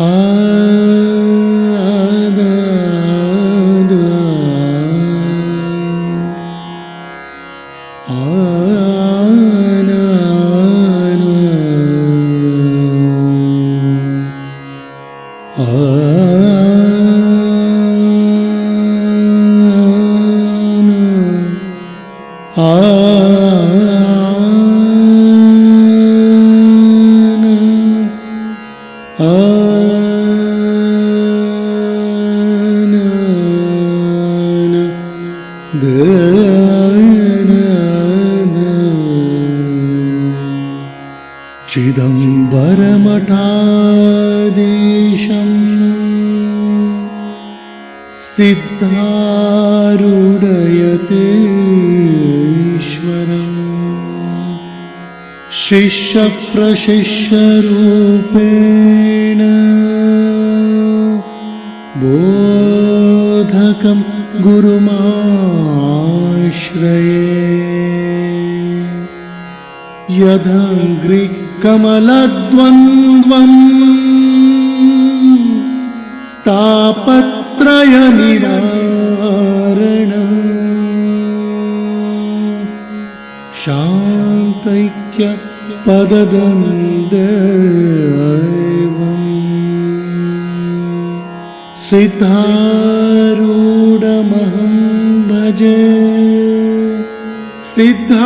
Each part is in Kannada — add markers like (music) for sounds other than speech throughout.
Ah. ईशम् ईश्वर शिष्यप्रशिष्यरूपेण बोधकं गुरुमाश्रये यथिकमलद्वन्द्वन् तापत्रयनिवारण। शान्तैक्य पददन्दैवम् सिद्धारूढमहं भजे। सिद्धारूढमहं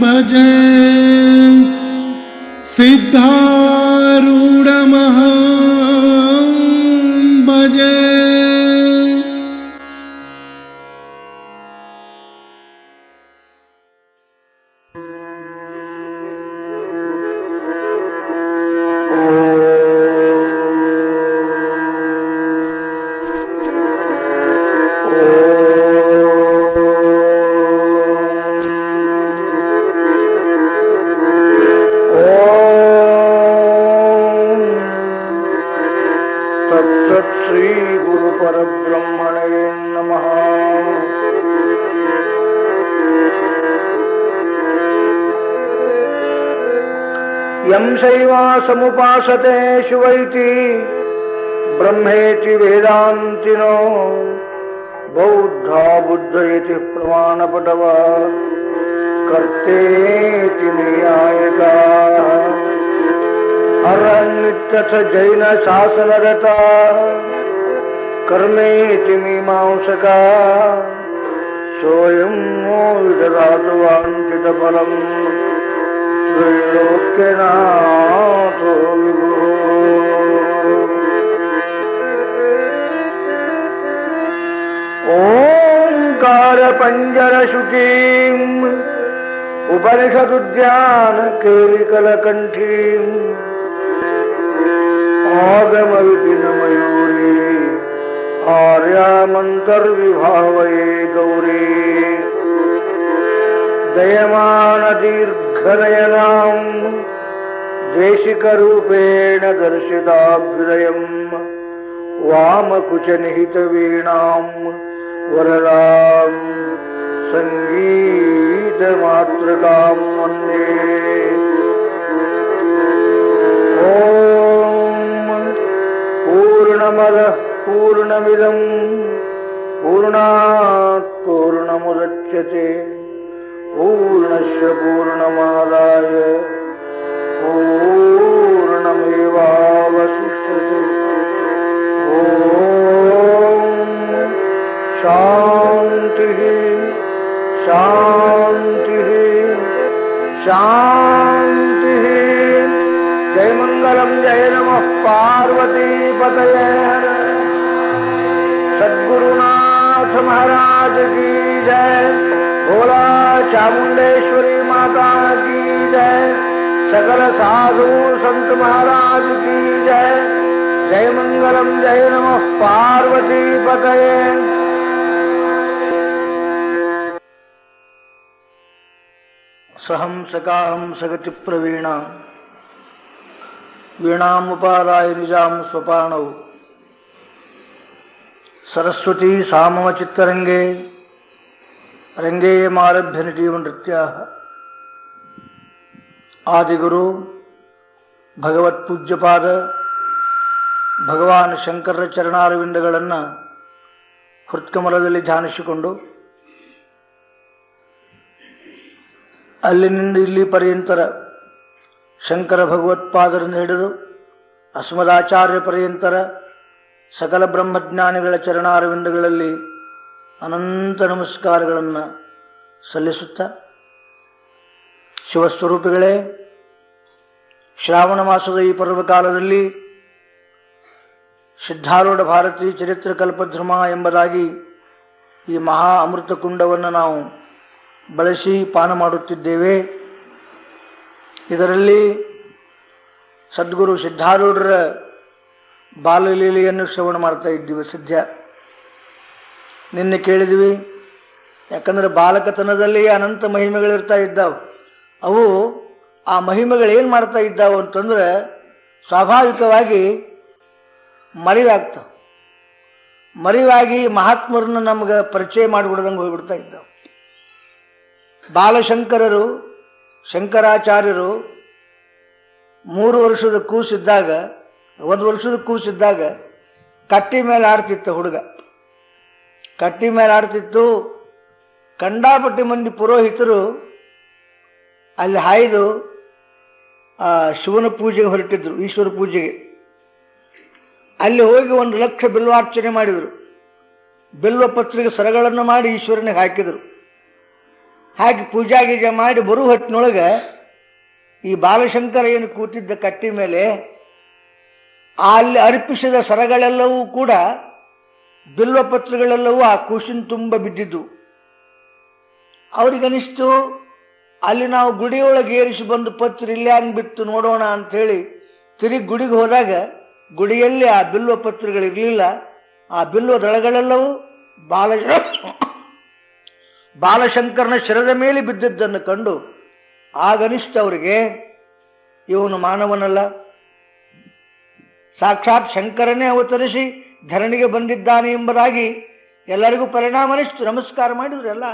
भजे। सिद्धारूढमहं यं शैवासमुपासते शिवैति ब्रह्मेति वेदान्तिनो बौद्धा बुद्ध इति प्रमाणपटव कर्तेति न्यायकाः अरण्यथ जैन शासनरता कर्मेति मीमांसका सोऽयं नो विददातु वाञ्छितफलम् त्रैलोक्यनाथो विभुः ओङ्कारपञ्जरशुकीम् उपनिषदुद्यान केलिकलकण्ठीम् आगमविपिनमयूरी आर्यामन्तर्विभावये गौरी दयमानदीर्घनयनाम् देशिकरूपेण दर्शिताभ्युदयम् वामकुचनिहितवीणाम् वरदाम् सङ्गीतमातृकाम् वन्दे ॐ पूर्णमदः पूर्णमिदम् पूर्णात् पूर्णमुदच्यते पूर्णस्य पूर्णमादाय पूर्णमेवावशिष्यते ॐ शान्तिः शान्तिः शान्तिः। जय मंगलम जय नमः पार्वतीपतये सद्गुरुनाथ महाराज की जय। भोला चामुंडेश्वरी माता की जय। सकल साधु संत महाराज की जय। जय मंगलम, जय नमः पार्वतीपतये सहंसकाहं सगति प्रवीणा। वीणामुपादाय निजां स्वपाणौ। सरस्वती साममचित्तरङ्गे രംഗേയമാരഭ്യ ನೃತ್ಯ. ಆದಿಗುರು, ಭಗವತ್ ಪೂಜ್ಯಪಾದ, ಭಗವಾನ್ ಶಂಕರ ಚರಣಾರವಿಂದಗಳನ್ನು ಹೃತ್ಕಮಲದಲ್ಲಿ ಧ್ಯಾನಿಸಿಕೊಂಡು, ಅಲ್ಲಿನಿಂದ ಇಲ್ಲಿ ಪರ್ಯಂತರ ಶಂಕರ ಭಗವತ್ಪಾದರನ್ನು ಹಿಡಿದು ಅಸ್ಮದಾಚಾರ್ಯ ಪರ್ಯಂತರ ಸಕಲ ಬ್ರಹ್ಮಜ್ಞಾನಿಗಳ ಚರಣಾರವಿಂದಗಳಲ್ಲಿ ಅನಂತ ನಮಸ್ಕಾರಗಳನ್ನು ಸಲ್ಲಿಸುತ್ತಾ ಶಿವಸ್ವರೂಪಿಗಳೇ, ಶ್ರಾವಣ ಮಾಸದ ಈ ಪರ್ವಕಾಲದಲ್ಲಿ ಸಿದ್ಧಾರೂಢ ಭಾರತಿ ಚರಿತ್ರ ಕಲ್ಪಧ್ರಮ ಎಂಬುದಾಗಿ ಈ ಮಹಾ ಅಮೃತ ಕುಂಡವನ್ನು ನಾವು ಬಳಸಿ ಪಾನ ಮಾಡುತ್ತಿದ್ದೇವೆ. ಇದರಲ್ಲಿ ಸದ್ಗುರು ಸಿದ್ಧಾರೂಢರ ಬಾಲಲೀಲೆಯನ್ನು ಶ್ರವಣ ಮಾಡ್ತಾ ಇದ್ದೀವಿ ಸದ್ಯ. ನಿನ್ನೆ ಕೇಳಿದ್ವಿ. ಯಾಕಂದ್ರೆ ಬಾಲಕತನದಲ್ಲಿ ಅನಂತ ಮಹಿಮೆಗಳಿರ್ತಾ ಇದ್ದಾವೆ. ಅವು ಆ ಮಹಿಮೆಗಳು ಏನು ಮಾಡ್ತಾ ಇದ್ದಾವೆ ಅಂತಂದ್ರೆ ಸ್ವಾಭಾವಿಕವಾಗಿ ಮರಿವಾಗ್ತಾವೆ. ಮರಿವಾಗಿ ಮಹಾತ್ಮರನ್ನ ನಮ್ಗೆ ಪರಿಚಯ ಮಾಡಿಬಿಡ್ದಂಗೆ ಹೋಗ್ಬಿಡ್ತಾ ಇದ್ದಾವೆ. ಬಾಲಶಂಕರರು, ಶಂಕರಾಚಾರ್ಯರು ಮೂರು ವರ್ಷದ ಕೂಸಿದ್ದಾಗ, ಒಂದು ವರ್ಷದ ಕೂಸಿದ್ದಾಗ ಕಟ್ಟಿ ಮೇಲೆ ಆಡ್ತಿತ್ತು ಹುಡುಗ. ಕಟ್ಟಿ ಮೇಲೆ ಆಡ್ತಿತ್ತು. ಕಂಡಾಪಟ್ಟಿ ಮಂದಿ ಪುರೋಹಿತರು ಅಲ್ಲಿ ಹಾಯ್ದು ಶಿವನ ಪೂಜೆಗೆ ಹೊರಟಿದ್ರು, ಈಶ್ವರ ಪೂಜೆಗೆ. ಅಲ್ಲಿ ಹೋಗಿ ಒಂದು ಲಕ್ಷ ಬಿಲ್ವಾರ್ಚನೆ ಮಾಡಿದರು. ಬಿಲ್ವ ಪತ್ರಿಕೆ ಸರಗಳನ್ನು ಮಾಡಿ ಈಶ್ವರನಿಗೆ ಹಾಕಿದರು. ಹಾಕಿ ಪೂಜಾ ಗೀಜೆ ಮಾಡಿ ಬರುವ ಹೊತ್ತಿನೊಳಗೆ ಈ ಬಾಲಶಂಕರ ಕೂತಿದ್ದ ಕಟ್ಟಿ ಮೇಲೆ, ಅಲ್ಲಿ ಅರ್ಪಿಸಿದ ಸರಗಳೆಲ್ಲವೂ ಕೂಡ ಬಿಲ್ವಪತ್ರಗಳೆಲ್ಲವೂ ಆ ಕೂಸಿನ ತುಂಬ ಬಿದ್ದಿದ್ದು. ಅವರಿಗನಿಷ್ಟು, ಅಲ್ಲಿ ನಾವು ಗುಡಿಯೊಳಗೆ ಏರಿಸಿ ಬಂದು ಪತ್ರ ಇಲ್ಲೇ ಹಂಗೆ ಬಿತ್ತು ನೋಡೋಣ ಅಂಥೇಳಿ ತಿರುಗಿ ಗುಡಿಗೆ ಹೋದಾಗ ಗುಡಿಯಲ್ಲಿ ಆ ಬಿಲ್ವ ಪತ್ರಗಳಿರಲಿಲ್ಲ ಆ ಬಿಲ್ವ ದಳಗಳೆಲ್ಲವೂ ಬಾಲ (coughs) ಬಾಲಶಂಕರನ ಶಿರದ ಮೇಲೆ ಬಿದ್ದದ್ದನ್ನು ಕಂಡು ಆಗನಿಷ್ಠ ಅವರಿಗೆ, ಇವನು ಮಾನವನಲ್ಲ. ಸಾಕ್ಷಾತ್ ಶಂಕರನೇ ಅವತರಿಸಿ ಧರಣಿಗೆ ಬಂದಿದ್ದಾನೆ ಎಂಬುದಾಗಿ ಎಲ್ಲರಿಗೂ ಪರಿಣಾಮನಿಷ್ಟು ನಮಸ್ಕಾರ ಮಾಡಿದ್ರು ಎಲ್ಲ.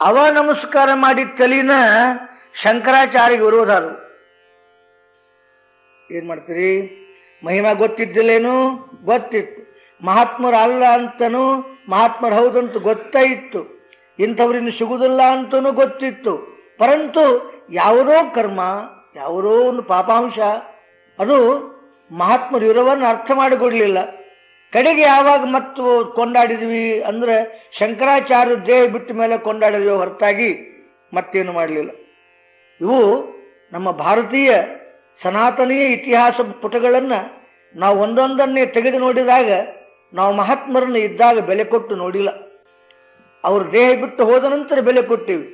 ಅವ ನಮಸ್ಕಾರ ಮಾಡಿದ ತಲಿನ ಶಂಕರಾಚಾರ್ಯ ವಿರೋಧ ಅದು. ಏನ್ ಮಾಡ್ತೀರಿ? ಮಹಿಮಾ ಗೊತ್ತಿದ್ದಿಲ್ಲೇನು? ಗೊತ್ತಿತ್ತು. ಮಹಾತ್ಮರು ಅಲ್ಲ ಅಂತನೂ, ಮಹಾತ್ಮರು ಹೌದಂತೂ ಗೊತ್ತೇ ಇತ್ತು. ಇಂಥವ್ರಿಂದ ಸಿಗುವುದಿಲ್ಲ ಅಂತನೂ ಗೊತ್ತಿತ್ತು. ಪರಂತು ಯಾವುದೋ ಕರ್ಮ, ಯಾವುದೋ ಒಂದು ಪಾಪಾಂಶ, ಅದು ಮಹಾತ್ಮರು ಇರೋವನ್ನು ಅರ್ಥ ಮಾಡಿಕೊಡಲಿಲ್ಲ. ಕಡೆಗೆ ಯಾವಾಗ ಮತ್ತು ಕೊಂಡಾಡಿದ್ವಿ ಅಂದ್ರೆ ಶಂಕರಾಚಾರ್ಯ ದೇಹ ಬಿಟ್ಟ ಮೇಲೆ ಕೊಂಡಾಡಿದ್ವಿ ಹೊರತಾಗಿ ಮತ್ತೇನು ಮಾಡಲಿಲ್ಲ. ಇವು ನಮ್ಮ ಭಾರತೀಯ ಸನಾತನೀಯ ಇತಿಹಾಸ ಪುಟಗಳನ್ನು ನಾವು ಒಂದೊಂದನ್ನೇ ತೆಗೆದು ನೋಡಿದಾಗ ನಾವು ಮಹಾತ್ಮರನ್ನು ಇದ್ದಾಗ ಬೆಲೆ ಕೊಟ್ಟು ನೋಡಿಲ್ಲ. ಅವ್ರ ದೇಹ ಬಿಟ್ಟು ಹೋದ ನಂತರ ಬೆಲೆ ಕೊಟ್ಟಿವಿ.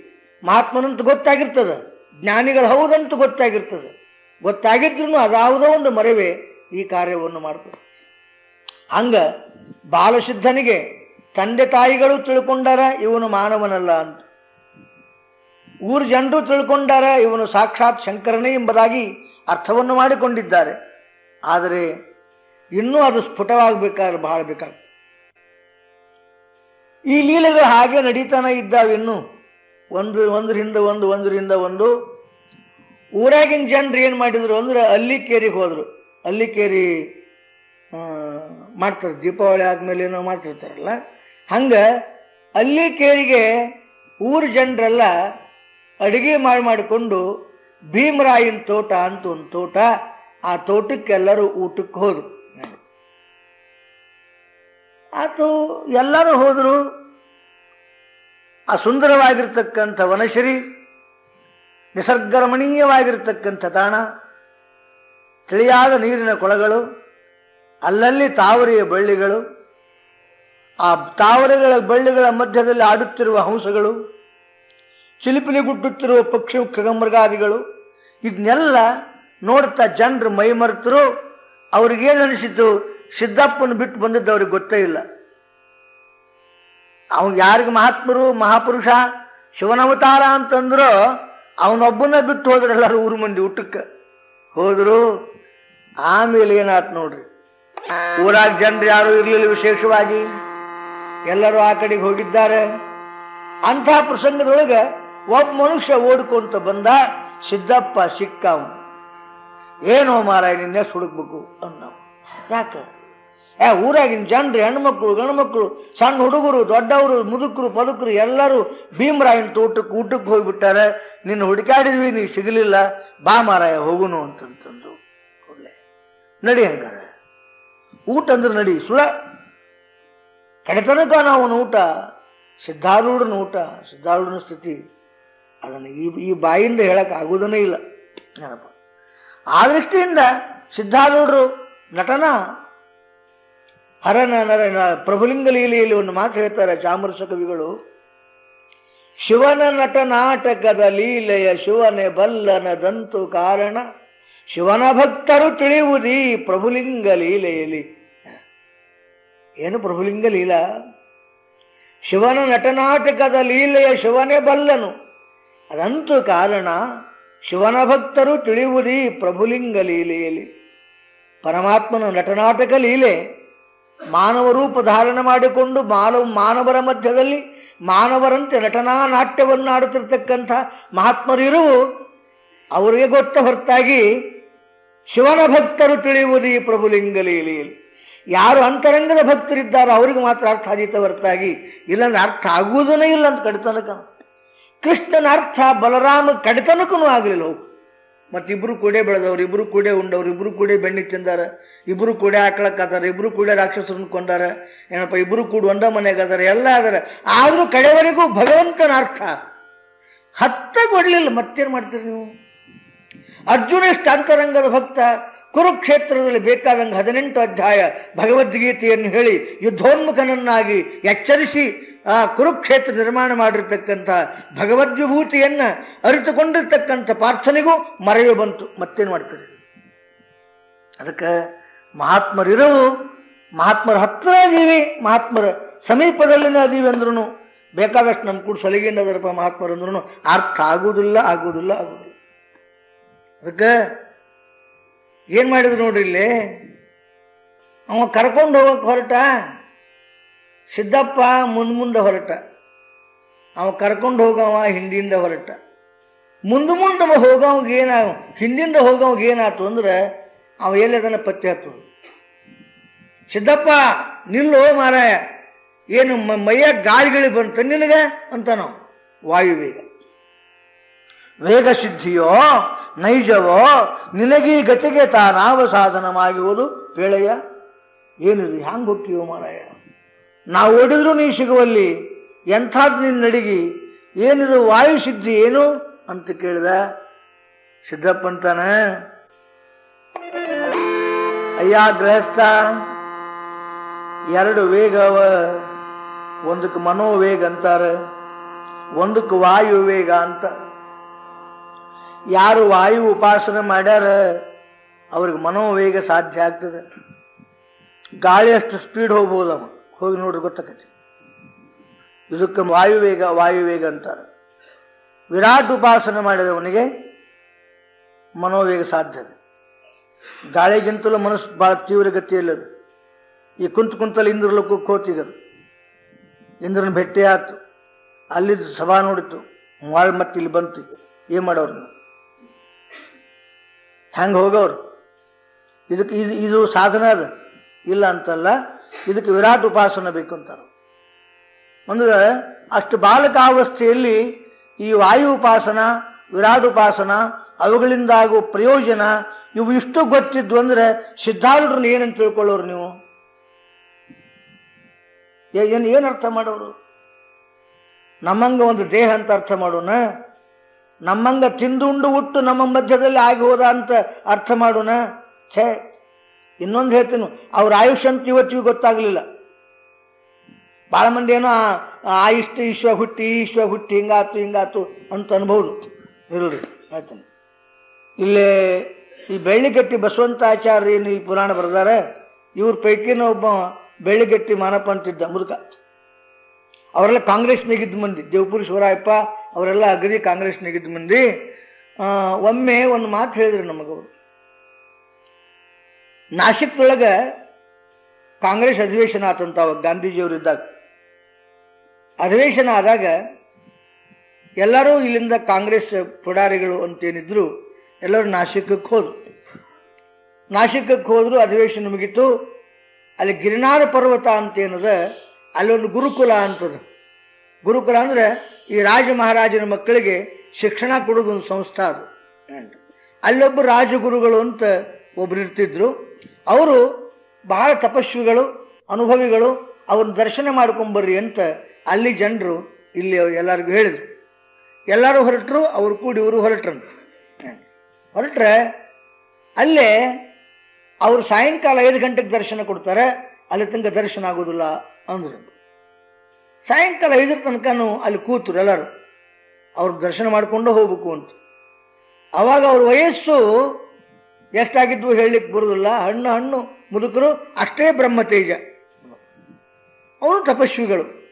ಮಹಾತ್ಮನಂತ ಗೊತ್ತಾಗಿರ್ತದೆ, ಜ್ಞಾನಿಗಳು ಹೌದಂತ ಗೊತ್ತಾಗಿರ್ತದೆ. ಗೊತ್ತಾಗಿದ್ರು ಅದಾವುದೋ ಒಂದು ಮರವೇ ಈ ಕಾರ್ಯವನ್ನು ಮಾಡ್ತದೆ. ಹಂಗ ಬಾಲಸಿದ್ಧನಿಗೆ ತಂದೆ ತಾಯಿಗಳು ತಿಳ್ಕೊಂಡಾರ ಇವನು ಮಾನವನಲ್ಲ ಅಂತ. ಊರು ಜನರು ತಿಳ್ಕೊಂಡಾರ ಇವನು ಸಾಕ್ಷಾತ್ ಶಂಕರನೇ ಎಂಬುದಾಗಿ ಅರ್ಥವನ್ನು ಮಾಡಿಕೊಂಡಿದ್ದಾರೆ. ಆದರೆ ಇನ್ನೂ ಅದು ಸ್ಫುಟವಾಗಬೇಕಾದ್ರೆ ಬಹಳ ಬೇಕಾಗ್ತದೆ. ಈ ಲೀಲೆಗಳು ಹಾಗೆ ನಡೀತಾನೆ ಇದ್ದಾವೆ ಇನ್ನು. ಒಂದು ಒಂದರಿಂದ ಒಂದು ಒಂದರಿಂದ ಒಂದು ಊರಾಗಿನ ಜನರು ಏನು ಮಾಡಿದ್ರು ಅಂದ್ರೆ ಅಲ್ಲಿಕೇರಿಗೆ ಹೋದ್ರು. ಅಲ್ಲಿಕೇರಿ ಆ, ಮಾಡ್ತಾರೆ. ದೀಪಾವಳಿ ಆದ್ಮೇಲೆ ಏನೋ ಮಾಡ್ತಿರ್ತಾರಲ್ಲ. ಹಂಗ ಅಲ್ಲಿಕೇರಿಗೆ ಊರ ಜನರೆಲ್ಲ ಅಡಿಗೆ ಮಾಡಿ ಮಾಡಿಕೊಂಡು ಭೀಮರಾಯನ ತೋಟ ಅಂತ ಒಂದು ತೋಟ ಆ ತೋಟಕ್ಕೆಲ್ಲರೂ ಊಟಕ್ಕೆ ಹೋದ್ರು. ಆತು ಎಲ್ಲರೂ ಹೋದರು. ಆ ಸುಂದರವಾಗಿರ್ತಕ್ಕಂಥ ವನಶ್ರೀ ನಿಸರ್ಗರಮಣೀಯವಾಗಿರ್ತಕ್ಕಂಥ ತಾಣ ತಿಳಿಯಾದ ನೀರಿನ ಕೊಳಗಳು, ಅಲ್ಲಲ್ಲಿ ತಾವರೆಯ ಬಳ್ಳಿಗಳು, ಆ ತಾವರೆಗಳ ಬಳ್ಳಿಗಳ ಮಧ್ಯದಲ್ಲಿ ಆಡುತ್ತಿರುವ ಹಂಸಗಳು ಚಿಲಿಪಿಲಿ ಗುಡ್ಡುತ್ತಿರುವ ಪಕ್ಷಿ ಖಗಮೃಗಾದಿಗಳು ಇದನ್ನೆಲ್ಲ ನೋಡ್ತಾ ಜನರು ಮೈಮರೆತರು ಅವ್ರಿಗೇನು ಅನಿಸಿತು ಸಿದ್ದಪ್ಪನ ಬಿಟ್ಟು ಬಂದಿದ್ದು ಅವ್ರಿಗೆ ಗೊತ್ತೇ ಇಲ್ಲ. ಅವ್ನು ಯಾರಿಗೆ ಮಹಾತ್ಮರು, ಮಹಾಪುರುಷ ಶಿವನವತಾರ ಅಂತಂದ್ರು ಅವನೊಬ್ಬನ ಬಿಟ್ಟು ಹೋದ್ರೆ ಎಲ್ಲರೂ ಊರು ಮಂದಿ ಊಟಕ್ಕೆ. ಹೋದ್ರು, ಆಮೇಲೆ ಏನಾತ್ ನೋಡ್ರಿ? ಊರಾಗ ಜನರು ಯಾರು ಇರ್ಲಿಲ್ಲ ವಿಶೇಷವಾಗಿ. ಎಲ್ಲರೂ ಆ ಕಡೆಗೆ ಹೋಗಿದ್ದಾರೆ. ಅಂತಹ ಪ್ರಸಂಗದೊಳಗೆ ಒಬ್ಬ ಮನುಷ್ಯ ಓಡ್ಕೊಂತ ಬಂದ, ಸಿದ್ದಪ್ಪ ಸಿಕ್ಕ ಏನೋ ಮಾರಾಯ, ನಿನ್ನೆ ಸುಡುಕ್ಬೇಕು ಅಂದ ಯಾಕೆ? ಏ, ಊರಾಗಿನ ಜನರು, ಹೆಣ್ಮಕ್ಳು, ಗಂಡ್ಮಕ್ಳು, ಸಣ್ಣ ಹುಡುಗರು, ದೊಡ್ಡವರು, ಮುದುಕರು ಪದುಕರು ಎಲ್ಲರೂ ಭೀಮರಾಯನ ತೋಟಕ್ಕೆ ಊಟಕ್ಕೆ ಹೋಗ್ಬಿಟ್ಟಾರೆ. ನಿನ್ನ ಹುಡುಕಾಡಿದ್ವಿ, ನೀ ಸಿಗಲಿಲ್ಲ. ಬಾ ಮಾರಾಯ, ಹೋಗುನು ಅಂತಂತಂದು ಕೂಡಲೇ. ನಡಿ ಹಂಗಾರೆ. ಊಟ ಅಂದ್ರೆ ನಡಿ, ಸುಳ. ಕಡೆತನಕ ನಾವು ಊಟ, ಸಿದ್ಧಾರೂಢನ ಊಟ, ಸಿದ್ಧಾರೂಢನ ಸ್ಥಿತಿ. ಅದನ್ನು ಈ ಈ ಬಾಯಿಂದ ಹೇಳಕ್ಕೆ ಆಗುವುದನೇ ಇಲ್ಲ. ಆ ದೃಷ್ಟಿಯಿಂದ ಸಿದ್ಧಾರೂಢರು ನಟನ ಹರನ ನರ ಪ್ರಭುಲಿಂಗ ಲೀಲೆಯಲ್ಲಿ ಒಂದು ಮಾತು ಹೇಳ್ತಾರೆ ಚಾಮರಸ ಕವಿಗಳು. ಶಿವನ ನಟ ನಾಟಕದ ಲೀಲೆಯ ಶಿವನೇ ಬಲ್ಲನದಂತು ಕಾರಣ, ಶಿವನ ಭಕ್ತರು ತಿಳಿಯುವುದೀ ಪ್ರಭುಲಿಂಗ ಲೀಲೆಯಲ್ಲಿ. ಏನು ಪ್ರಭುಲಿಂಗ ಲೀಲಾ? ಶಿವನ ನಟನಾಟಕದ ಲೀಲೆಯ ಶಿವನೇ ಬಲ್ಲನು, ಅದಂತು ಕಾರಣ, ಶಿವನ ಭಕ್ತರು ತಿಳಿಯುವುದೀ ಪ್ರಭುಲಿಂಗ ಲೀಲೆಯಲ್ಲಿ. ಪರಮಾತ್ಮನ ನಟನಾಟಕ ಲೀಲೆ. ಮಾನವ ರೂಪ ಧಾರಣ ಮಾಡಿಕೊಂಡು ಮಾನವ, ಮಾನವರ ಮಧ್ಯದಲ್ಲಿ ಮಾನವರಂತೆ ನಟನಾ ನಾಟ್ಯವನ್ನು ಆಡುತ್ತಿರ್ತಕ್ಕಂಥ ಮಹಾತ್ಮರಿರು ಅವರಿಗೆ ಗೊತ್ತ ಹೊರತಾಗಿ ಶಿವನ ಭಕ್ತರು ತಿಳಿಯುವುದು ಈ ಪ್ರಭುಲಿಂಗಲೀಲಿ ಯಾರು ಅಂತರಂಗದ ಭಕ್ತರಿದ್ದಾರೋ ಅವ್ರಿಗೆ ಮಾತ್ರ ಅರ್ಥ ಆದೀತ ಹೊರತಾಗಿ ಇಲ್ಲಂದ್ರೆ ಅರ್ಥ ಆಗುವುದನೇ ಇಲ್ಲ ಅಂತ ಕಡಿತನಕ. ಕೃಷ್ಣನ ಅರ್ಥ ಬಲರಾಮ ಕಡಿತನಕನೂ ಆಗಲಿಲ್ಲ ಅವು ಮತ್ತಿಬ್ರು ಕೂಡೆ ಬೆಳೆದವ್ರು, ಇಬ್ರು ಕೂಡೆ ಉಂಡವ್ರು, ಇಬ್ರು ಕೂಡೆ ಬೆಣ್ಣೆ ತಿಂದಾರ, ಇಬ್ರು ಕೂಡೆ ಹಾಕ್ಳಕ್ಕಾದಾರ ಇಬ್ರು ಕೂಡೆ ರಾಕ್ಷಸರನ್ನು ಕೊಂಡಾರ, ಏನಪ್ಪ, ಇಬ್ರು ಕೂಡ ಒಂದ ಮನೆಗಾದಾರ, ಎಲ್ಲ ಅದಾರ ಆದರೂ ಕಡೆವರೆಗೂ ಭಗವಂತನ ಅರ್ಥ. ಹತ್ತ ಕೊಡ್ಲಿಲ್ಲ ಮತ್ತೇನು ಮಾಡ್ತೀರಿ ನೀವು? ಅರ್ಜುನ ಇಷ್ಟಾಂತರಂಗದ ಭಕ್ತ, ಕುರುಕ್ಷೇತ್ರದಲ್ಲಿ ಬೇಕಾದಂಗೆ ಹದಿನೆಂಟು ಅಧ್ಯಾಯ ಭಗವದ್ಗೀತೆಯನ್ನು ಹೇಳಿ, ಯುದ್ಧೋನ್ಮುಖನನ್ನಾಗಿ ಎಚ್ಚರಿಸಿ ಆ ಕುರುಕ್ಷೇತ್ರ ನಿರ್ಮಾಣ ಮಾಡಿರ್ತಕ್ಕಂಥ ಭಗವದ್ವಿಭೂತಿಯನ್ನು ಅರಿತುಕೊಂಡಿರ್ತಕ್ಕಂಥ ಪ್ರಾರ್ಥನೆಗೂ ಮರೆಯು ಬಂತು, ಮತ್ತೇನು ಮಾಡ್ತಾರೆ? ಅದಕ್ಕೆ ಮಹಾತ್ಮರಿರವು, ಮಹಾತ್ಮರ ಹತ್ತಿರ ಅದೀವಿ ಮಹಾತ್ಮರ ಸಮೀಪದಲ್ಲಿನೇ ಅದೀವಿ ಅಂದ್ರೂ ಬೇಕಾದಷ್ಟು ನಮ್ಮ ಕೂಡ ಸಲಿಗೆಯಿಂದ ಅದರಪ್ಪ ಮಹಾತ್ಮರು ಅಂದ್ರೂ ಅರ್ಥ ಆಗುವುದಿಲ್ಲ ಆಗುವುದಿಲ್ಲ ಆಗುವುದಿಲ್ಲ ಅದಕ್ಕೆ ಏನು ಮಾಡಿದ್ರು ನೋಡ್ರಿ ಇಲ್ಲಿ? ಅವ ಕರ್ಕೊಂಡು ಹೋಗಕ್ಕೆ ಹೊರಟ? ಸಿದ್ದಪ್ಪ ಮುಂದ್ ಮುಂದೆ ಹೊರಟ. ಅವ ಕರ್ಕೊಂಡು ಹೋಗವ, ಹಿಂದಿಂದ ಹೊರಟ. ಮುಂದೆ ಮುಂದೆ ಹೋಗವಾಗ ಏನ, ಹಿಂದಿಂದ ಹೋಗವಾಗ ಏನಾಯ್ತು ಅಂದ್ರೆ ಅವ ಎಲ್ಲಿ ಅದನ್ನ ಪತ್ತೆ ಹತ್ತು ಸಿದ್ದಪ್ಪ, ನಿಲ್ಲೋ ಮಾರಾಯ, ಏನು ಮೈಯ ಗಾಳಿಗಳು ಬಂತ ನಿನಗೆ ಅಂತ ನಾವು ವಾಯುವೇಗ. ವೇಗ ಸಿದ್ಧಿಯೋ, ನೈಜವೋ, ನಿನಗೀ ಗತಿಗೆ ತಾನಾವ ಸಾಧನವಾಗಿರುವುದು ಪೇಳೆಯ ಏನಿದು, ಹ್ಯಾಂಗ್ ಹೋಗ್ತೀವೋ ಮಾರಾಯ. ನಾವು ಓಡಿದ್ರೂ ನೀ ಸಿಗುವಲ್ಲಿ ಎಂಥದ್ದು ನಿನ್ನ ನಡಿಗಿ, ಏನಿದು ವಾಯು ಸಿದ್ಧಿ ಏನು ಅಂತ ಕೇಳಿದ. ಸಿದ್ದಪ್ಪ ಅಂತಾನ, ಅಯ್ಯ ಗೃಹಸ್ಥ, ಎರಡು ವೇಗ ಅವ, ಒಂದಕ್ಕೆ ಮನೋವೇಗ ಅಂತಾರೆ, ಒಂದಕ್ಕೆ ವಾಯು ವೇಗ ಅಂತ. ಯಾರು ವಾಯು ಉಪಾಸನೆ ಮಾಡ್ಯಾರ, ಅವ್ರಿಗೆ ಮನೋವೇಗ ಸಾಧ್ಯ ಆಗ್ತದೆ. ಗಾಳಿ ಅಷ್ಟು ಸ್ಪೀಡ್ ಹೋಗ್ಬೋದು ಅವ ಹೋಗಿ ನೋಡ್ರಿ ಗೊತ್ತಾಕತಿ ಇದಕ್ಕೆ ವಾಯುವೇಗ ವಾಯುವೇಗ ಅಂತಾರೆ. ವಿರಾಟ್ ಉಪಾಸನೆ ಮಾಡಿದವನಿಗೆ ಮನೋವೇಗ ಸಾಧ್ಯತೆ ಗಾಳಿಗಿಂತಲೂ ಮನಸ್ಸು ಬಹಳ ತೀವ್ರ ಗತಿಯಲ್ಲದು ಈ ಕುಂತ ಕುಂತಲ್ಲಿ ಇಂದ್ರಲಕ್ಕೂ ಹೋತಿಗದು ಇಂದ್ರನ ಭೇಟಿ ಆಯ್ತು ಅಲ್ಲಿದ್ದು ಸಭಾ ನೋಡಿತು. ಮಾಳ್ ಮತ್ತೆ ಇಲ್ಲಿ ಬಂತು. ಏನು ಮಾಡೋರು? ಹೆಂಗೆ ಹೋಗೋರು? ಇದಕ್ಕೆ ಇದು ಇದು ಸಾಧನ ಅದ. ಇಲ್ಲ ಅಂತಲ್ಲ ಇದಕ್ಕೆ ವಿರಾಟ್ ಉಪಾಸನ ಬೇಕು ಅಂತಾರೆ. ಅಂದ್ರೆ ಅಷ್ಟು ಬಾಲಕಾವಸ್ಥೆಯಲ್ಲಿ ಈ ವಾಯು ಉಪಾಸನ, ವಿರಾಟ್ ಉಪಾಸನ ಅವುಗಳಿಂದ ಆಗುವ ಪ್ರಯೋಜನ ಇವು ಇಷ್ಟು ಗೊತ್ತಿದ್ವು ಅಂದ್ರೆ ಸಿದ್ಧಾರೂಢರನ್ನ ಏನಂತ ತಿಳ್ಕೊಳ್ಳೋರು ನೀವು? ಏನು ಏನು ಅರ್ಥ ಮಾಡೋರು? ನಮ್ಮಂಗ ಒಂದು ದೇಹ ಅಂತ ಅರ್ಥ ಮಾಡೋಣ? ನಮ್ಮಂಗ ತಿಂದು ಉಂಡು ಹುಟ್ಟು ನಮ್ಮ ಮಧ್ಯದಲ್ಲಿ ಆಗಿ ಹೋದ ಅಂತ ಅರ್ಥ ಮಾಡೋಣ? ಛೇ ಇನ್ನೊಂದು ಹೇಳ್ತೀನಿ ಅವ್ರ ಆಯುಷ್ ಅಂತ ಇವತ್ತಿಗೂ ಗೊತ್ತಾಗಲಿಲ್ಲ. ಭಾಳ ಮಂದಿ ಏನೋ ಆ- ಇಷ್ಟ ಈಶ್ವ ಹುಟ್ಟಿ ಈಶ್ವ ಹುಟ್ಟಿ ಹಿಂಗಾತು ಹಿಂಗಾತು ಅಂತ ಅನ್ಬೋದು. ಇರಲ್ರಿ ಹೇಳ್ತೀನಿ. ಇಲ್ಲೇ ಈ ಬೆಳ್ಳಿಗಟ್ಟಿ ಬಸವಂತಾಚಾರ್ಯ ಏನು ಈ ಪುರಾಣ ಬರೆದಾರೆ ಇವ್ರ ಪೈಕಿನ ಒಬ್ಬ ಬೆಳ್ಳಿಗಟ್ಟಿ ಮಾನಪ್ಪ ಅಂತಿದ್ದ ಮುದುಕ ಅವರೆಲ್ಲ ಕಾಂಗ್ರೆಸ್ನಾಗಿದ್ದ ಮಂದಿ ದೇವಪುರಿ ಶಿವರಾಯಪ್ಪ ಅವರೆಲ್ಲ ಅಗದಿ ಕಾಂಗ್ರೆಸ್ನಾಗಿದ್ದ ಮಂದಿ. ಆ, ಒಮ್ಮೆ ಒಂದು ಮಾತು ಹೇಳಿದ್ರು ನಮಗವರು. ನಾಶಿಕ್ದೊಳಗ ಕಾಂಗ್ರೆಸ್ ಅಧಿವೇಶನ ಆತಂತ ಅವಾಗ ಗಾಂಧೀಜಿಯವರಿದ್ದಾಗ ಅಧಿವೇಶನ ಆದಾಗ ಎಲ್ಲರೂ ಇಲ್ಲಿಂದ ಕಾಂಗ್ರೆಸ್ ಪುಡಾರಿಗಳು ಅಂತೇನಿದ್ರು ಎಲ್ಲರೂ ನಾಶಿಕಕ್ಕೆ ಹೋದ್ರು. ನಾಶಿಕಕ್ಕೆ ಹೋದ್ರು, ಅಧಿವೇಶನ ಮುಗಿತು. ಅಲ್ಲಿ ಗಿರಿನಾರ ಪರ್ವತ ಅಂತ ಏನದ ಅಲ್ಲೊಂದು ಗುರುಕುಲ ಅಂತದ. ಗುರುಕುಲ ಅಂದ್ರೆ ಈ ರಾಜ ಮಹಾರಾಜನ ಮಕ್ಕಳಿಗೆ ಶಿಕ್ಷಣ ಕೊಡೋದೊಂದು ಸಂಸ್ಥೆ ಅದು. ಅಲ್ಲೊಬ್ಬ ರಾಜಗುರುಗಳು ಅಂತ ಒಬ್ರು ಇರ್ತಿದ್ರು. ಅವರು ಬಹಳ ತಪಸ್ವಿಗಳು, ಅನುಭವಿಗಳು ಅವ್ರ ದರ್ಶನ ಮಾಡ್ಕೊಂಬರ್ರಿ ಅಂತ ಅಲ್ಲಿ ಜನರು ಇಲ್ಲಿ ಎಲ್ಲರಿಗೂ ಹೇಳಿದ್ರು. ಎಲ್ಲರೂ ಹೊರಟರು, ಅವ್ರು ಕೂಡಿ ಇವರು ಹೊರಟ್ರಂತ ಹೊರಟ್ರೆ ಅಲ್ಲೇ ಅವರು ಸಾಯಂಕಾಲ ಐದು ಗಂಟೆಗೆ ದರ್ಶನ ಕೊಡ್ತಾರೆ, ಅಲ್ಲಿ ತನಕ ದರ್ಶನ ಆಗೋದಿಲ್ಲ ಅಂದರು. ಸಾಯಂಕಾಲ ಐದರ ತನಕನೂ ಅಲ್ಲಿ ಕೂತರು ಎಲ್ಲರೂ. ಅವ್ರ ದರ್ಶನ ಮಾಡಿಕೊಂಡು ಹೋಗ್ಬೇಕು ಅಂತ. ಅವಾಗ ಅವ್ರ ವಯಸ್ಸು ಎಷ್ಟಾಗಿದ್ವು ಹೇಳಲಿಕ್ಕೆ ಬರೋದಿಲ್ಲ. ಹಣ್ಣು ಹಣ್ಣು, ಮುದುಕರು ಅಷ್ಟೇ ಬ್ರಹ್ಮತೇಜ. ಅವನು ತಪಸ್ವಿಗಳು.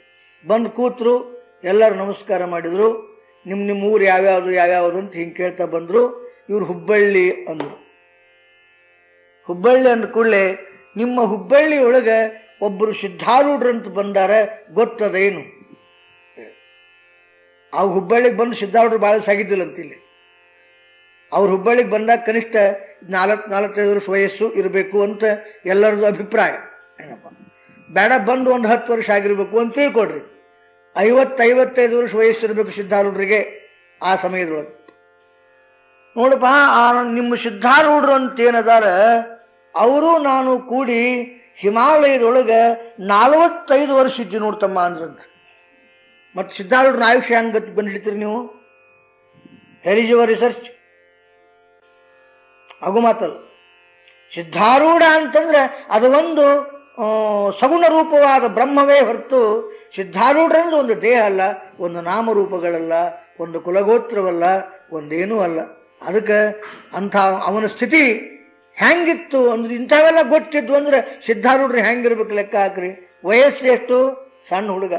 ಬಂದು ಕೂತರು, ಎಲ್ಲರೂ ನಮಸ್ಕಾರ ಮಾಡಿದರು. ನಿಮ್ಮ ನಿಮ್ಮ ಊರು ಯಾವ್ಯಾವುದು ಯಾವ್ಯಾವುದು ಅಂತ ಹಿಂಗೆ ಕೇಳ್ತಾ ಬಂದರು. ಇವರು ಹುಬ್ಬಳ್ಳಿ ಅಂದರು. ಹುಬ್ಬಳ್ಳಿ ಅಂದ ಕೂಡಲೇ ನಿಮ್ಮ ಹುಬ್ಬಳ್ಳಿ ಒಳಗೆ ಒಬ್ಬರು ಸಿದ್ಧಾರೂಢರಂತ ಬಂದಾರೆ, ಗೊತ್ತದೇನು? ಆ ಹುಬ್ಬಳ್ಳಿಗೆ ಬಂದು ಸಿದ್ಧಾರೂಢರು ಭಾಳ ಸಾಗಿದ್ದಿಲ್ಲ ಅಂತಿಲ್ಲಿ ಅವ್ರು ಹುಬ್ಬಳ್ಳಿಗೆ ಬಂದಾಗ ಕನಿಷ್ಠ ನಾಲ್ಕು ನಾಲ್ಕೈದು ವರ್ಷ ವಯಸ್ಸು ಇರಬೇಕು ಅಂತ ಎಲ್ಲರದು ಅಭಿಪ್ರಾಯ. ಏನಪ್ಪ? ಬೇಡ, ಬಂದು ಒಂದು ಹತ್ತು ವರ್ಷ ಆಗಿರಬೇಕು ಅಂತ ತಿಳ್ಕೊಡ್ರಿ ಐವತ್ತೈವತ್ತೈದು ವರ್ಷ ವಯಸ್ಸು ಇರಬೇಕು ಸಿದ್ಧಾರೂಢರಿಗೆ ಆ ಸಮಯದೊಳಗೆ. ನೋಡಪ್ಪ, ಆ ನಿಮ್ಮ ಸಿದ್ಧಾರೂಢರು ಅಂತ ಏನದಾರ ಅವರು ನಾನು ಕೂಡಿ ಹಿಮಾಲಯದೊಳಗೆ ನಲವತ್ತೈದು ವರ್ಷ ಇದ್ದಿ ನೋಡ್ತಮ್ಮ ಅಂದ್ರಂತ. ಮತ್ತು ಸಿದ್ಧಾರೂಢನ ಆಯುಷ್ಯ ಹಂಗೆ ಬಂದಿಡ್ತೀರಿ ನೀವು? ಯುವರ್ ರಿಸರ್ಚ್ ಆಗು ಸಿದ್ಧಾರೂಢ ಅಂತಂದ್ರೆ ಅದು ಒಂದು ಸಗುಣ ರೂಪವಾದ ಬ್ರಹ್ಮವೇ ಹೊರತು ಸಿದ್ಧಾರೂಢರಂದ್ರೆ ಒಂದು ದೇಹ ಅಲ್ಲ, ಒಂದು ನಾಮರೂಪಗಳಲ್ಲ, ಒಂದು ಕುಲಗೋತ್ರವಲ್ಲ, ಒಂದೇನೂ ಅಲ್ಲ. ಅದಕ್ಕೆ ಅಂಥ ಅವನ ಸ್ಥಿತಿ ಹ್ಯಾಂಗಿತ್ತು ಅಂದ್ರೆ ಇಂಥವೆಲ್ಲ ಗೊತ್ತಿದ್ವು ಅಂದ್ರೆ ಸಿದ್ಧಾರೂಢರು ಹೆಂಗಿರ್ಬೇಕು ಲೆಕ್ಕ ಹಾಕ್ರಿ. ವಯಸ್ಸು ಎಷ್ಟು? ಸಣ್ಣ ಹುಡುಗ.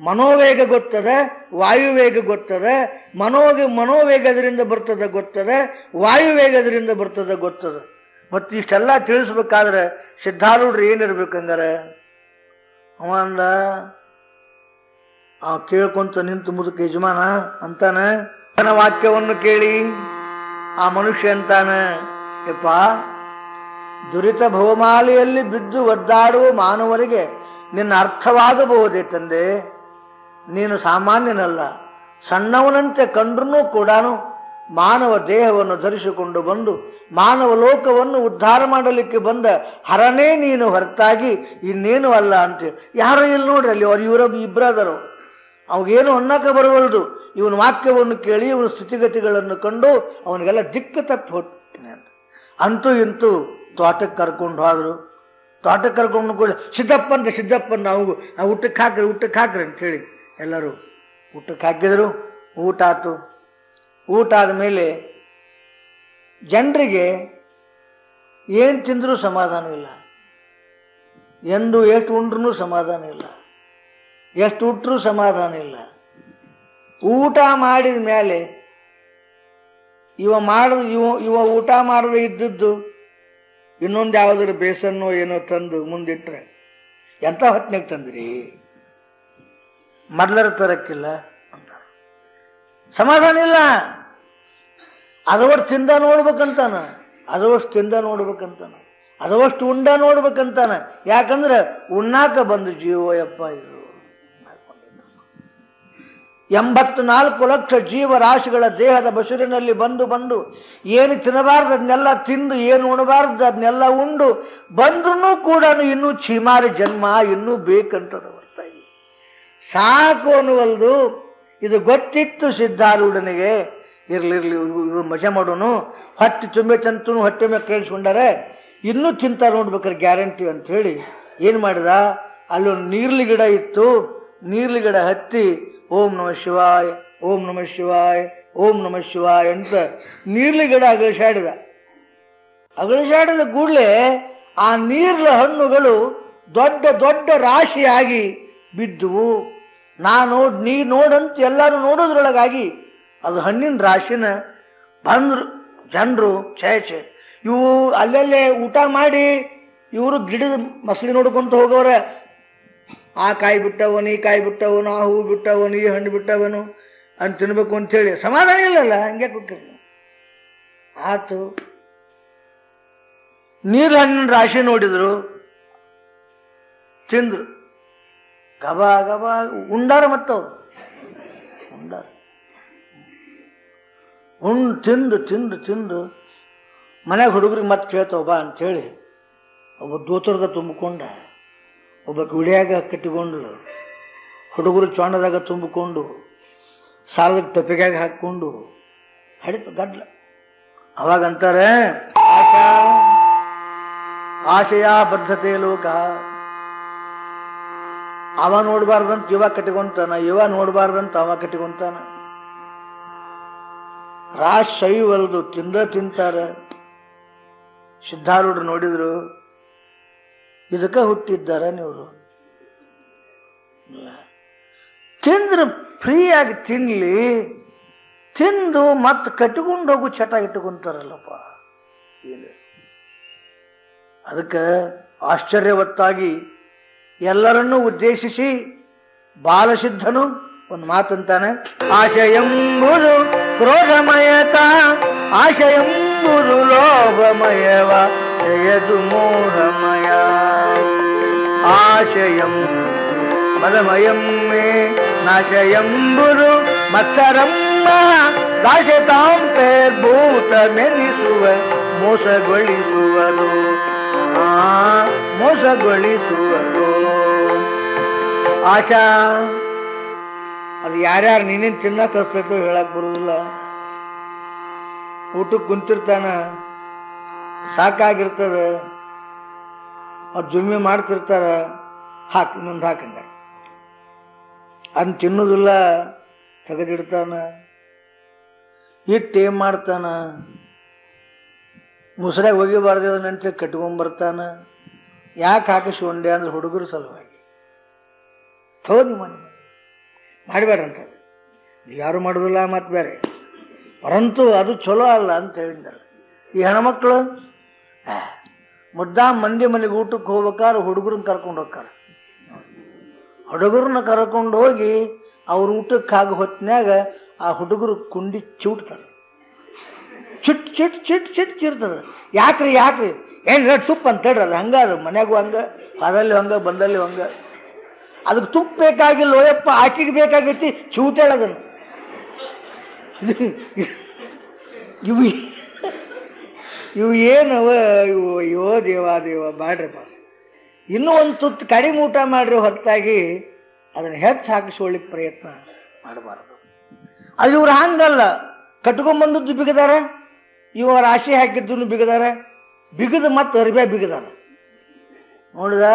ಮನೋವೇಗ ಗೊತ್ತದ, ವಾಯುವೇಗ ಗೊತ್ತದ, ಮನೋಗ ಮನೋವೇಗದರಿಂದ ಬರ್ತದ ಗೊತ್ತದ ವಾಯುವೇಗದರಿಂದ ಬರ್ತದ ಗೊತ್ತದ. ಮತ್ತು ಇಷ್ಟೆಲ್ಲ ತಿಳಿಸ್ಬೇಕಾದ್ರೆ ಸಿದ್ಧಾರೂಢ್ರು ಏನಿರ್ಬೇಕು ಹಂಗಾರೆ ಅವ ಅಂದ ಆ ಕೇಳ್ಕೊಂತ ನಿಂತು ಮುದುಕ ಯಜಮಾನ ಅಂತಾನೆ, ತನ್ನ ವಾಕ್ಯವನ್ನು ಕೇಳಿ, ಆ ಮನುಷ್ಯ ಅಂತಾನೆ, ಯಪ್ಪ, ದುರಿತ ಭವಮಾಲೆಯಲ್ಲಿ ಬಿದ್ದು ಒದ್ದಾಡುವ ಮಾನವರಿಗೆ ನಿನ್ನ ಅರ್ಥವಾಗಬಹುದೇ ತಂದೆ? ನೀನು ಸಾಮಾನ್ಯನಲ್ಲ, ಸಣ್ಣವನಂತೆ ಕಂಡ್ರೂ ಕೂಡ ಮಾನವ ದೇಹವನ್ನು ಧರಿಸಿಕೊಂಡು ಬಂದು, ಮಾನವ ಲೋಕವನ್ನು ಉದ್ಧಾರ ಮಾಡಲಿಕ್ಕೆ ಬಂದ ಹರನೇ ನೀನು ಹೊರತಾಗಿ ಇನ್ನೇನು ಅಲ್ಲ ಅಂತೇಳಿ ಯಾರು ಇಲ್ಲಿ ನೋಡ್ರಿ, ಅಲ್ಲಿ ಅವ್ರು ಇವರ ಇಬ್ಬರಾದರು ಅವಾಗೇನು ಅನ್ನಕ್ಕೆ ಬರವಲ್ದು. ಇವನ ವಾಕ್ಯವನ್ನು ಕೇಳಿ ಇವನ ಸ್ಥಿತಿಗತಿಗಳನ್ನು ಕಂಡು ಅವನಿಗೆಲ್ಲ ದಿಕ್ಕು ತಪ್ಪಿ ಹೊಟ್ಟಿನ ಅಂತ. ಇಂತೂ ತೋಟಕ್ಕೆ ಕರ್ಕೊಂಡು ಹೋದ್ರು. ತೋಟಕ್ಕೆ ಕರ್ಕೊಂಡು ಕೂಡ ಸಿದ್ದಪ್ಪ ಅಂತ ಸಿದ್ದಪ್ಪ ನಾವು ನಾವು ಊಟಕ್ಕೆ ಹಾಕ್ರಿ ಊಟಕ್ಕೆ ಹಾಕ್ರಿ ಅಂತೇಳಿ ಎಲ್ಲರೂ ಊಟಕ್ಕೆ ಹಾಕಿದರು, ಊಟ ಆತು ಊಟ ಆದಮೇಲೆ ಜನರಿಗೆ ಏನು ತಿಂದರೂ ಸಮಾಧಾನವಿಲ್ಲ ಎಂದು ಎಷ್ಟು ಉಂಡ್ರೂ ಸಮಾಧಾನ ಇಲ್ಲ. ಎಷ್ಟು ಉಟ್ರೂ ಸಮಾಧಾನ ಇಲ್ಲ. ಊಟ ಮಾಡಿದ ಮೇಲೆ ಇವ ಮಾಡಿದ, ಇವ ಇವ ಊಟ ಮಾಡದೆ ಇದ್ದದ್ದು ಇನ್ನೊಂದು ಯಾವುದ್ರ ಬೇಸನ್ನೋ ಏನೋ ತಂದು ಮುಂದಿಟ್ರೆ ಎಂಥ ಹೊತ್ತಿನಾಗ ತಂದ್ರಿ? ಮೊದ್ಲರ ತರಕ್ಕಿಲ್ಲ ಅಂತ. ಸಮಾಧಾನ ಇಲ್ಲ. ಅದವಷ್ಟು ತಿಂದ ನೋಡ್ಬೇಕಂತಾನ. ಅದವಷ್ಟು ತಿಂದ ನೋಡ್ಬೇಕಂತಾನ. ಅದವಷ್ಟು ಉಂಡ ನೋಡ್ಬೇಕಂತಾನ. ಯಾಕಂದ್ರೆ ಉಣ್ಣಾಕ ಬಂದು ಜೀವಯಪ್ಪ ಇದು. ಎಂಬತ್ತು ನಾಲ್ಕು ಲಕ್ಷ ಜೀವರಾಶಿಗಳ ದೇಹದ ಬಸುರಿನಲ್ಲಿ ಬಂದು ಬಂದು ಏನು ತಿನ್ನಬಾರ್ದು ಅದನ್ನೆಲ್ಲ ತಿಂದು, ಏನು ಉಣಬಾರ್ದು ಅದನ್ನೆಲ್ಲ ಉಂಡು ಬಂದ್ರೂ ಕೂಡ ಇನ್ನೂ ಚೀಮಾರಿ ಜನ್ಮ, ಇನ್ನೂ ಬೇಕಂತದ ಸಾಕು ಅನ್ನುವಲ್ದು ಇದು ಗೊತ್ತಿತ್ತು ಸಿದ್ಧಾರೂಢನಿಗೆ. ಇರ್ಲಿರ್ಲಿ ಇವ್ರು ಮಜಾ ಮಾಡೋನು. ಹೊಟ್ಟೆ ತುಂಬೈತಂತೂ ಹೊಟ್ಟೆ ಮೇಲೆ ಕೇಳಿಸ್ಕೊಂಡಾರೆ, ಇನ್ನೂ ತಿಂತಾರೆ ನೋಡ್ಬೇಕಾರೆ ಗ್ಯಾರಂಟಿ ಅಂತ ಹೇಳಿ. ಏನು ಮಾಡಿದ? ಅಲ್ಲೊಂದು ನೀರ್ಲಿ ಗಿಡ ಇತ್ತು. ನೀರ್ಲಿ ಗಿಡ ಹತ್ತಿ, ಓಂ ನಮ ಶಿವಾಯ್, ಓಂ ನಮ ಶಿವಾಯ್, ಓಂ ನಮ ಶಿವಾಯ್ ಅಂತ ನೀರ್ಲಿ ಗಿಡ ಅಗಳಿಸಾಡಿದ ಅಗಳಿಸಾಡಿದ ಕೂಡಲೇ ಆ ನೀರ್ಲ ಹಣ್ಣುಗಳು ದೊಡ್ಡ ದೊಡ್ಡ ರಾಶಿಯಾಗಿ ಬಿದ್ದುವು. ನಾ ನೋಡಿ ನೀ ನೋಡಂತ ಎಲ್ಲರೂ ನೋಡೋದ್ರೊಳಗಾಗಿ ಅದು ಹಣ್ಣಿನ ರಾಶಿನ ಬಂದ್ರು, ಜನರು, ಛೇ ಛೇ, ಇವು ಅಲ್ಲಲ್ಲೇ ಊಟ ಮಾಡಿ ಇವರು ಗಿಡದ ಮಸಳಿ ನೋಡ್ಕೊಂತ ಹೋಗೋರ ಆ ಕಾಯಿ ಬಿಟ್ಟವನು, ಈ ಕಾಯಿ ಬಿಟ್ಟವನು, ಆ ಹೂ ಬಿಟ್ಟವನು, ಈ ಹಣ್ಣು ಬಿಟ್ಟವನು ಅಂತ ತಿನ್ಬೇಕು ಅಂತೇಳಿ ಸಮಾಧಾನ ಇಲ್ಲಲ್ಲ, ಹಂಗೆ ಕೂತಿರು ಆತು ನೀರು ಹಣ್ಣಿನ ರಾಶಿ ನೋಡಿದ್ರು, ತಿಂದ್ರು. ಗಬಾ ಗಬ ಉಂಡಾರ ಮತ್ತವ್ರು. ಉಂಡಾರ. ಉಂಡ್ ತಿಂದು ತಿಂದು ತಿಂದು ಮನೆಗೆ ಹುಡುಗರಿಗೆ ಮತ್ತೆ ಕೇಳ್ತಾವ, ಬಾ ಅಂತೇಳಿ ಒಬ್ಬ ದೂತರದ ತುಂಬಿಕೊಂಡ, ಒಬ್ಬ ಗುಡಿಯಾಗ ಕಟ್ಟಿಕೊಂಡು ಹುಡುಗರು ಚೊಂಡದಾಗ ತುಂಬಿಕೊಂಡು, ಸಾಲದ ಟೊಪಿಗಾಗ ಹಾಕ್ಕೊಂಡು, ಹಡಿತು ಗದ್ಲ. ಅವಾಗ ಅಂತಾರೆ, ಆಶಾ, ಆಶಯ ಬದ್ಧತೆ ಲೋಕ ಅವ ನೋಡಬಾರ್ದಂತ ಇವ ಕಟ್ಟಿಕೊಂತಾನ, ಇವ ನೋಡಬಾರ್ದಂತ ಅವ ಕಟ್ಟಿಕೊಂತಾನ. ರಾಶ್ ಸೈವಲ್ದು ತಿಂದ ತಿಂತಾರ. ಸಿದ್ಧಾರೂಢರು ನೋಡಿದ್ರು, ಇದಕ್ಕೆ ಹುಟ್ಟಿದ್ದಾರ ನೀವು ತಿಂದ್ರೆ ಫ್ರೀಯಾಗಿ ತಿನ್ಲಿ, ತಿಂದು ಮತ್ತೆ ಕಟ್ಟಿಕೊಂಡು ಹೋಗು ಚಟ ಇಟ್ಟುಕೊಂತಾರಲ್ಲಪ್ಪ. ಅದಕ್ಕೆ ಆಶ್ಚರ್ಯವತ್ತಾಗಿ ಎಲ್ಲರನ್ನೂ ಉದ್ದೇಶಿಸಿ ಬಾಲಸಿದ್ಧನು ಒಂದು ಮಾತಂತಾನೆ ಆಶೆಯಂಬುದು ಕ್ರೋಧಮಯತ ಆಶೆಯಂಬುದು ಲೋಭಮಯವ ಜಯದು ಮೋಹಮಯ ಆಶಯಂ ಮದಮಯಂ ಮೇ ನಾಶಯಂಬುದು ಮತ್ಸರಂಬ ದಾಶತಾಂ ಪೇರ್ಭೂತ ಮೆನಿಸುವ ಮೋಸಗೊಳಿಸುವುದು ಆ ಆಶಾ, ಅದು ಯಾರ್ಯಾರು ನೀನೇನು ತಿನ್ನಕ್ ಹಸ್ತೈತೋ ಹೇಳಕ್ ಬರುವುದಿಲ್ಲ. ಊಟಕ್ಕೆ ಕುಂತಿರ್ತಾನ, ಸಾಕಾಗಿರ್ತದ. ಅವ್ರು ಜುಮ್ಮೆ ಮಾಡ್ತಿರ್ತಾರ, ಹಾಕ್ ಇನ್ನೊಂದು ಹಾಕಂಗ. ಅದನ್ನ ತಿನ್ನುದಿಲ್ಲ, ತೆಗೆದಿಡ್ತಾನ. ಇಟ್ಟು ಏನ್ ಮಾಡ್ತಾನ? ಮುಸ್ರಾಗ ಒಗಿಬಾರ್ದು ಅದನ್ನಂತ ಕಟ್ಕೊಂಬರ್ತಾನ ಯಾಕೆ ಹಾಕಿಸ್ಕೊಂಡೆ ಅಂದ್ರೆ ಹುಡುಗರ ಸಲುವಾಗಿ. ಥೋದಿ ಮನೆ. ಮಾಡಬೇಡ್ರಂತ. ಯಾರು ಮಾಡೋದಿಲ್ಲ ಮತ್ತೆ ಬೇರೆ. ಪರಂತು ಅದು ಚಲೋ ಅಲ್ಲ ಅಂತ ಹೇಳಿದ್ದಾರೆ. ಈ ಹೆಣ್ಮಕ್ಳು ಮುದ್ದಾ ಮಂದಿ ಮನೆಗೆ ಊಟಕ್ಕೆ ಹೋಗ್ಬೇಕಾದ್ರೆ ಹುಡುಗರನ್ನ ಕರ್ಕೊಂಡು ಹೋಗ್ತಾರೆ. ಹುಡುಗರನ್ನ ಕರ್ಕೊಂಡು ಹೋಗಿ ಅವ್ರ ಊಟಕ್ಕೆ ಆಗ ಹೊತ್ತಿನಾಗ ಆ ಹುಡುಗರು ಕುಂಡಿ ಚೂಟ್ತಾರೆ. ಚಿಟ್ ಚಿಟ್ ಚಿಟ್ ಚಿಟ್ ಚಿರ್ತದ ಯಾಕ್ರಿ ಯಾಕ್ರಿ? ಏನ್ ತುಪ್ಪ ಅಂತ ಹೇಳ್ರಿ, ಅದು ಹಂಗೆ, ಅದು ಮನ್ಯಾಗೂ ಹಂಗೆ ಅದಲ್ಲಿ ಹಂಗೆ, ಬಂದಲ್ಲಿ ಹಂಗೆ. ಅದಕ್ಕೆ ತುಪ್ಪ ಬೇಕಾಗಿಲ್ಲ ಓಯಪ್ಪ, ಆಕಿಗೆ ಬೇಕಾಗೈತಿ ಚೂಟೇಳದನ್ನು ಇವು ಇವು ಏನವ, ಇವು ಅಯ್ಯೋ ದೇವ ದೇವ ಬ್ಯಾಡ್ರಪ್ಪ ಇನ್ನೂ ಒಂದು ತುತ್ತು ಕಡಿಮೆ ಊಟ ಮಾಡ್ರಿ ಹೊರತಾಗಿ, ಅದನ್ನು ಹೆಚ್ಚು ಹಾಕಿಸ್ಕೊಳ್ಳಿಕ್ಕೆ ಪ್ರಯತ್ನ ಮಾಡಬಾರ್ದು. ಅದು ಇವ್ರು ಹಂಗಲ್ಲ. ಕಟ್ಕೊಂಬಂದು ಬಿಗದಾರ ಇವ ರಾಶಿ ಹಾಕಿದ್ದನ್ನು ಬಿಗದಾರ, ಬಿಗದ ಮತ್ತು ಅರಿಬೆ ಬಿಗದಾರ. ನೋಡಿದ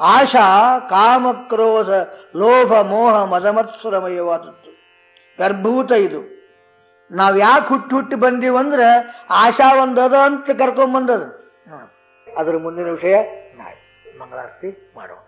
ಆಶಾ ಕಾಮಕ್ರೋಧ ಲೋಭ, ಮೋಹ, ಮದಮತ್ಸರಮಯವಾದದ್ದು. ಗರ್ಭೂತ ಇದು. ನಾವು ಯಾಕೆ ಹುಟ್ಟಿ ಹುಟ್ಟಿ ಬಂದೀವಂದ್ರೆ ಆಶಾ ಒಂದದ ಅಂತ ಕರ್ಕೊಂಬಂದದ ಅದ್ರ ಮುಂದಿನ ವಿಷಯ ನಾಳೆ. ಮಂಗಳಾರತಿ ಮಾಡೋಣ.